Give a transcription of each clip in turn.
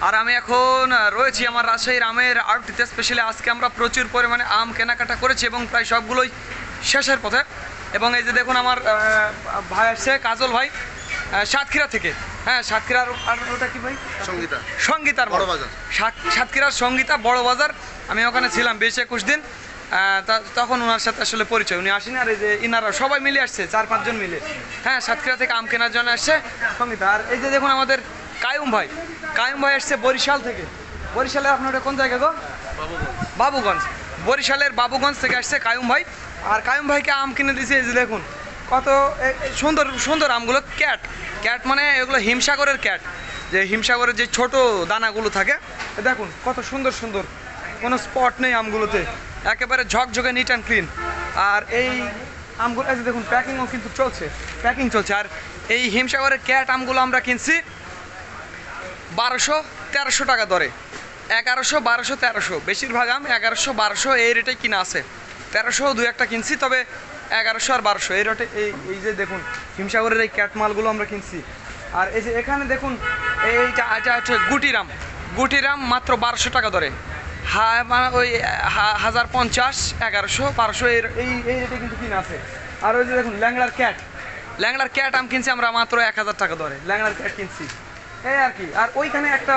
আর আমি এখন রয়েছি আমার রাজশাহীর আমের আড়টিতে স্পেশালি আজকে আমরা প্রচুর পরিমাণে আম কেনাকাটা করেছি এবং প্রায় সবগুলোই শেষের পথে। এবং এই যে দেখুন আমার ভাই আসছে কাজল ভাই সাতক্ষীরা থেকে। হ্যাঁ সাতক্ষীরার আর ওটা কি ভাই? সঙ্গীতা। সঙ্গীতার বড় বাজার। সাত- সাতক্ষীরার সঙ্গীতা বড় বাজার। আমি ওখানে ছিলাম বেশ একুশ দিন। তখন ওনার সাথে আসলে পরিচয়। উনি আসেনি আর এই যে ইনারা সবাই মিলে আসছে চার পাঁচজন মিলে। হ্যাঁ সাতক্ষীরা থেকে আম কেনার জন্য আসছে সঙ্গীতা। আর এই যে দেখুন আমাদের কায়ুম ভাই। কায়ুম ভাই আসছে বরিশাল থেকে। বরিশালের আপনার কোন জায়গা গো? বাবুগঞ্জ। বরিশালের বাবুগঞ্জ থেকে আসছে কায়ুম ভাই। আর কায়ুম ভাইকে আম কিনে দিয়েছে এই যে দেখুন, কত সুন্দর সুন্দর আমগুলো, ক্যাট। ক্যাট মানে এগুলো হিমসাগরের ক্যাট। যে হিমসাগরের যে ছোট দানাগুলো থাকে দেখুন, কত সুন্দর সুন্দর। কোনো স্পট নেই আমগুলোতে। একেবারে ঝকঝকে নিট অ্যান্ড ক্লিন আর এই আমগুলো দেখুন, প্যাকিংও কিন্তু চলছে। প্যাকিং চলছে। আর এই হিমসাগরের ক্যাট আমগুলো আমরা কিনছি বারোশো তেরোশো টাকা দরে। এগারোশো, বারোশো, তেরোশো। বেশিরভাগ আম এগারোশো, বারোশো এই রেটে কিনা আছে। তেরোশো দু একটা কিনছি, তবে এগারোশো আর বারোশো এই রেটে এই এই যে দেখুন, হিমসাগরের এই ক্যাট মালগুলো আমরা কিনছি। আর এই যে এখানে দেখুন এইটা এটা হচ্ছে গুটিরাম গুটিরাম মাত্র বারোশো টাকা দরে। হা মানে ওই হাজার পঞ্চাশ, এগারোশো, বারোশো এই এই এই রেটে কিন্তু কিনা আছে। আর ওই যে দেখুন, ল্যাংড়ার ক্যাট ল্যাংড়ার ক্যাট আম কিনছি আমরা মাত্র এক হাজার টাকা দরে। ল্যাংড়ার ক্যাট কিনছি। এই আর কি। আর ওইখানে একটা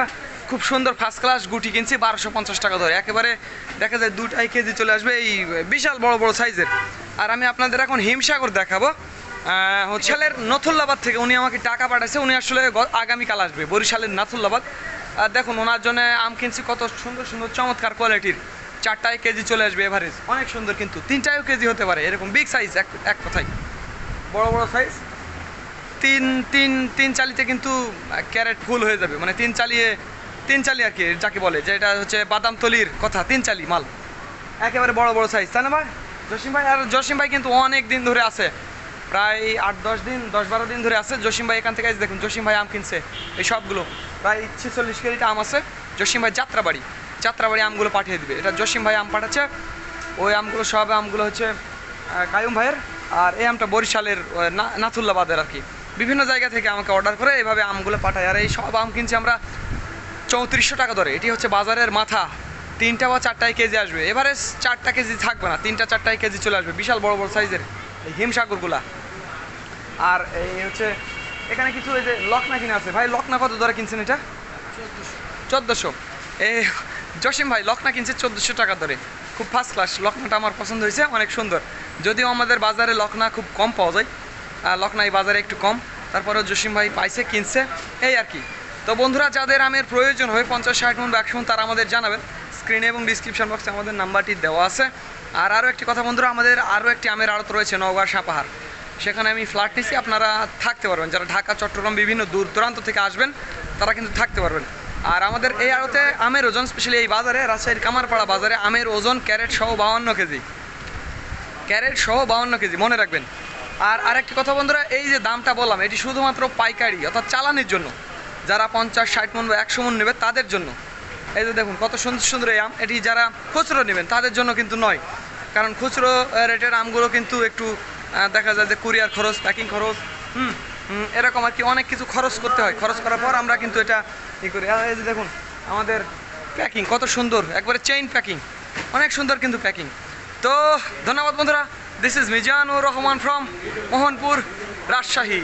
খুব সুন্দর ফার্স্ট ক্লাস গুটি কিনছি, বারোশো পঞ্চাশ টাকা ধরে। একেবারে দেখা যায় দুটাই কেজি চলে আসবে এই বিশাল বড় বড় সাইজের আর আমি আপনাদের এখন হিমসাগর দেখাবো। হচ্ছেলের নথুল্লাবাদ থেকে উনি আমাকে টাকা পাঠাচ্ছে উনি আসলে আগামীকাল আসবে, বরিশালের নাথুল্লাবাদ। আর দেখুন, ওনার জন্য আম কিনছি, কত সুন্দর সুন্দর চমৎকার কোয়ালিটির চারটায় কেজি চলে আসবে এভারেজ অনেক সুন্দর কিন্তু, তিনটায়ও কেজি হতে পারে, এরকম বিগ সাইজ এক এক কথায়। বড় বড় সাইজ তিন তিন তিন চালিতে কিন্তু ক্যারেট ফুল হয়ে যাবে। মানে তিন চালিয়ে, তিন চালি আর কি, যাকে বলে, যে এটা হচ্ছে বাদাম তলির কথা, তিন চালি মাল। একেবারে বড় বড় সাইজ তাই না ভাই? জসিম ভাই, আর জসিম ভাই কিন্তু অনেক দিন ধরে আছে। প্রায় আট, দশ দিন, দশ বারো দিন ধরে আছে। জসিম ভাই এখান থেকে দেখুন, জসিম ভাই আম কিনছে, এই সবগুলো। প্রায় ছেচল্লিশ কেজিটা আম আছে। জসিম ভাই যাত্রাবাড়ি যাত্রাবাড়ি আমগুলো পাঠিয়ে দিবে। এটা জসিম ভাই আম পাঠাচ্ছে। ওই আমগুলো সব, আমগুলো হচ্ছে কায়ুম ভাইয়ের। আর এই আমটা বরিশালের নাথুল্লাবাদের আর কি। বিভিন্ন জায়গা থেকে আমাকে অর্ডার করে এভাবে আমগুলো পাঠায়। আর এই সব আম কিনছি আমরা চৌত্রিশশো টাকা ধরে এটি হচ্ছে বাজারের মাথা। তিনটা বা চারটায় কেজি আসবে। এবারে চারটা কেজি থাকবে না। তিনটা, চারটায় কেজি চলে আসবে। বিশাল বড় বড় সাইজের এই হিমসাগরগুলা। আর এই হচ্ছে এখানে কিছু এই যে লকনা কিনে আছে। ভাই, লকনা কত দরে কিনছেন এটা? চোদ্দোশো। এই জসিম ভাই, লকনা কিনছে চোদ্দোশো টাকা ধরে খুব ফার্স্ট ক্লাস লকনাটা আমার পছন্দ হয়েছে, অনেক সুন্দর। যদিও আমাদের বাজারে লকনা খুব কম পাওয়া যায়। লকনা এই বাজারে একটু কম। তারপরেও জসিম ভাই পাইছে, কিনছে। এই আর কি। তো বন্ধুরা, যাদের আমের প্রয়োজন হয় পঞ্চাশ ষাট মন একশো মণ তারা আমাদের জানাবেন। স্ক্রিনে এবং ডিসক্রিপশন বক্সে আমাদের নাম্বারটি দেওয়া আছে। আর আরও একটি কথা বন্ধুরা, আমাদের আরও একটি আমের আড়ত রয়েছে নওগাঁ সাপাহার। সেখানে আমি ফ্ল্যাট নিছি, আপনারা থাকতে পারবেন। যারা ঢাকা, চট্টগ্রাম, বিভিন্ন দূর দূরান্ত থেকে আসবেন, তারা কিন্তু থাকতে পারবেন। আর আমাদের এই আড়তে আমের ওজন স্পেশালি এই বাজারে, রাজশাহীর কামারপাড়া বাজারে, আমের ওজন ক্যারেট সহ বাউান্ন কেজি। ক্যারেট সহ বাউন্ন কেজি, মনে রাখবেন। আর আরেকটি কথা বন্ধুরা, এই যে দামটা বললাম, এটি শুধুমাত্র পাইকারি, অর্থাৎ চালানির জন্য। যারা পঞ্চাশ, ষাট মন বা একশো মন নেবে, তাদের জন্য। এই যে দেখুন, কত সুন্দর সুন্দর এই আম। এটি যারা খুচরো নেবেন, তাদের জন্য কিন্তু নয়। কারণ খুচরো রেটের আমগুলো কিন্তু একটু দেখা যায় যে কুরিয়ার খরচ, প্যাকিং খরচ, হুম এরকম আর কি অনেক কিছু খরচ করতে হয়। খরচ করার পর আমরা কিন্তু এটা ই করি। এই যে দেখুন, আমাদের প্যাকিং, কত সুন্দর, একবারে চেইন প্যাকিং অনেক সুন্দর কিন্তু প্যাকিং তো, ধন্যবাদ বন্ধুরা। This is Mizanur Rahman from Mohanpur Rajshahi